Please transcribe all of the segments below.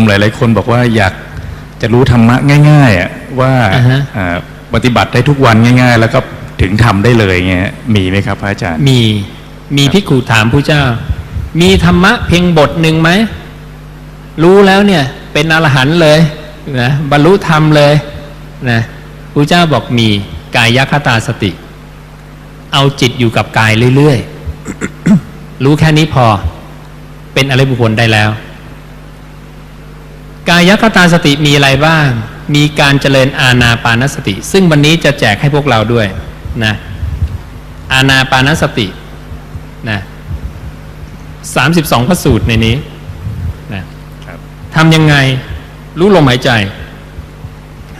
มหลาย ๆ คนบอกว่าอยากจะรู้ธรรมะง่ายๆอะว่าอ่าฮะอ่าปฏิบัติได้ทุกวันง่าย ๆ แล้วก็ถึงทำได้เลยเงี้ยมีไหมครับพระอาจารย์ มีมีพิกขุถามผู้เจ้า มีธรรมะเพียงบทหนึ่งไหมรู้แล้วเนี่ย เป็นอรหันต์เลยนะบรรลุธรรมเลยนะผู้เจ้าบอกมีกายคตาสติ เอาจิตอยู่กับกายเรื่อยๆ รู้แค่นี้พอ เป็นอริยบุคคลได้แล้ว กายคตาสติมีอะไรบ้าง มีการเจริญอาณาปานสติ ซึ่งวันนี้จะแจกให้พวกเราด้วยนะอาณาปานสตินะสามสิบสองพระสูตรในนี้นะครับทำยังไงรู้ลมหายใจ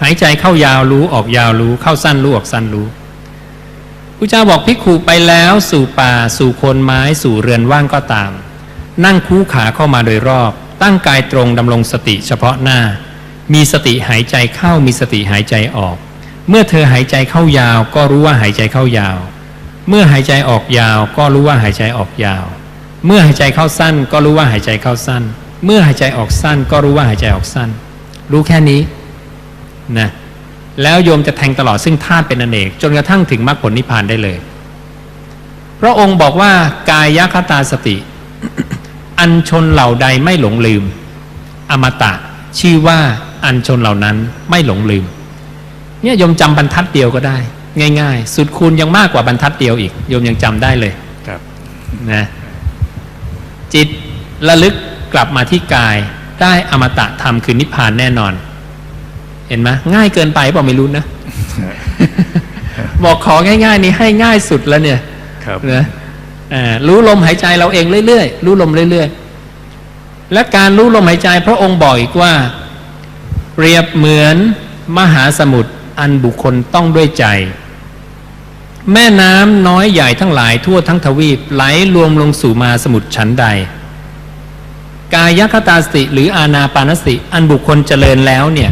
หายใจเข้ายาวรู้ออกยาวรู้ เข้าสั้นรู้ออกสั้นรู้พระเจ้าบอกพิกขุไปแล้วสู่ป่าสู่โคนไม้สู่เรือนว่างก็ตาม นั่งคู่ขาเข้ามาโดยรอบ ตั้งกายตรงดำรงสติเฉพาะหน้า มีสติหายใจเข้ามีสติหายใจออก เมื่อเธอหายใจเข้ายาว ก็รู้ว่าหายใจเข้ายาว เมื่อหายใจออกยาว ก็รู้ว่าหายใจออกยาว เมื่อหายใจเข้าสั้น ก็รู้ว่าหายใจเข้าสั้น เมื่อหายใจออกสั้น ก็รู้ว่าหายใจออกสั้น รู้แค่นี้นะแล้วโยมจะแทงตลอดซึ่งธาตุเป็นอเนก จนกระทั่งถึงมรรคผลนิพพานได้เลย พระองค์บอกว่ากายคตาสติ อันชนเหล่าใดไม่หลงลืม อมตะ ชื่อว่าอันชนเหล่านั้นไม่หลงลืม เนี่ยโยมจำบรรทัดเดียวก็ได้ ง่าย ๆ สุดคูณยังมากกว่าบรรทัดเดียวอีกโยมยังจำได้เลยครับนะจิตระลึกกลับมาที่กายได้อมตะธรรมคือนิพพานแน่นอน เห็นไหมง่ายเกินไปเปล่าไม่รู้นะ บอกของ่าย ๆ นี่ให้ง่ายสุดแล้วเนี่ย ครับนะอ่า รู้ลมหายใจเราเองเรื่อยๆรู้ลมเรื่อยๆ และการรู้ลมหายใจพระองค์บอกอีกว่า เปรียบเหมือนมหาสมุทรอันบุคคลต้องด้วยใจ แม่น้ำน้อยใหญ่ทั้งหลายทั่วทั้งทวีปไหลรวมลงสู่มาสมุทรชั้นใด กายคตาสติหรืออาณาปานสติอันบุคคลเจริญแล้วเนี่ย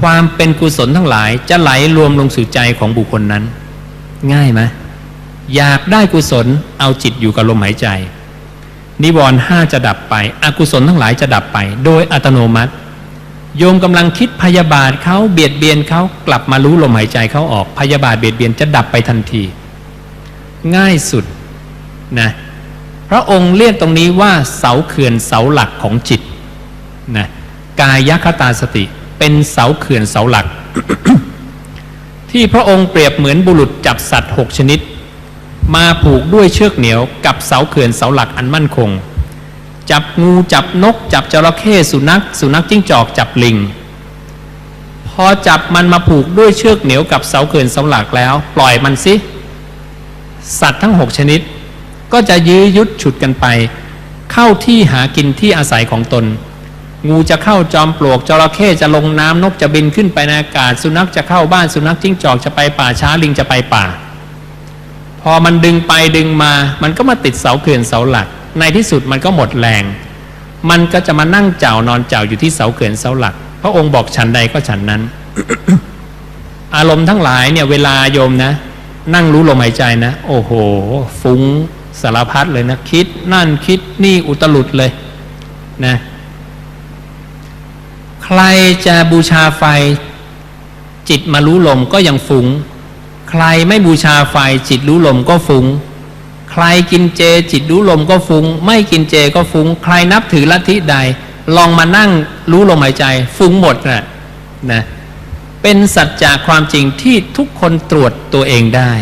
ความเป็นกุศลทั้งหลายจะไหลรวมลงสู่ใจของบุคคลนั้น ง่ายไหม อยากได้กุศลเอาจิตอยู่กับลมหายใจ นิวรณ์ห้าจะดับไป อกุศลทั้งหลายจะดับไป โดยอัตโนมัติ โยมกำลังคิดพยาบาทเขาเบียดเบียนเขากลับมารู้ลมหายใจเขาออกพยาบาทเบียดเบียนจะดับไปทันที ง่ายสุดนะพระองค์เรียกตรงนี้ว่าเสาเขื่อนเสาหลักของจิตนะกายคตาสติเป็นเสาเขื่อนเสาหลัก ที่พระองค์เปรียบเหมือนบุรุษจับสัตว์หกชนิด มาผูกด้วยเชือกเหนียวกับเสาเขื่อนเสาหลักอันมั่นคง จับงูจับนก จับจระเข้สุนัข สุนัขจิ้งจอกจับลิง พอจับมันมาผูกด้วยเชือกเหนียวกับเสาเขื่อนเสาหลักแล้ว ปล่อยมันสิสัตว์ทั้งหกชนิด ก็จะยื้อยุดฉุดกันไป เข้าที่หากินที่อาศัยของตน งูจะเข้าจอมปลวกจระเข้จะลงน้ำนกจะบินขึ้นไปในอากาศ สุนัขจะเข้าบ้านสุนัขจิ้งจอกจะไปป่าช้าลิงจะไปป่า อมันดึงไปดึงมา มันก็มาติดเสาเขื่อนเสาหลัก ในที่สุดมันก็หมดแรง มันก็จะมานั่งเจ้านอนเจ้าอยู่ที่เสาเขื่อนเสาหลัก พระองค์บอกฉันใดก็ฉันนั้น อารมณ์ทั้งหลายเนี่ยเวลาโยมนะ นั่งรู้ลมหายใจนะ โอ้โห ฟุ้งสารพัดเลยนะ คิดนั่นคิดนี่อุตลุดเลยนะ ใครจะบูชาไฟ จิตมารู้ลมก็ยังฟุง้ง ใครไม่บูชาไฟจิตรู้ลมก็ฟุง้ง ใครกินเจจิตรู้ลมก็ฟุง้ง ไม่กินเจก็ฟุง้ง ใครนับถือลัทธิใด ลองมานั่งรู้ลมหายใจ ฟุ้งหมดนะนะเป็นสัจจะความจริงที่ทุกคนตรวจตัวเองได้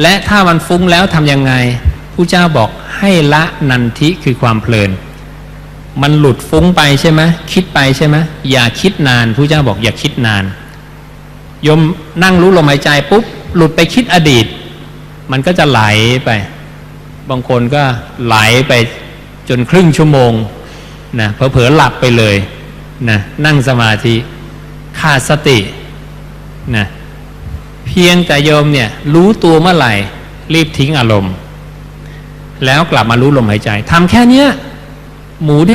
และถ้ามันฟุ้งแล้วทำยังไงผู้เจ้าบอกให้ละนันทิคือความเพลิน มันหลุดฟุ้งไปใช่ไหมคิดไปใช่ไหมอย่าคิดนานผู้เจ้าบอกอย่าคิดนาน ยมนั่งรู้ลมหายใจปุ๊บหลุดไปคิดอดีต มันก็จะไหลไป บางคนก็ไหลไปจนครึ่งชั่วโมงนะเผลอๆหลับไปเลยนะนั่งสมาธิขาดสตินะเพียงแต่โยมเนี่ยรู้ตัวเมื่อไหร่ รีบทิ้งอารมณ์ แล้วกลับมารู้ลมหายใจทำแค่เนี้ยหมูที่